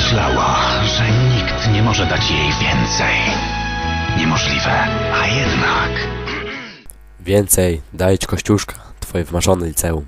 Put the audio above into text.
Myślała, że nikt nie może dać jej więcej. Niemożliwe, a jednak. Więcej, daję ci kościuszka, twoje wymarzone liceum.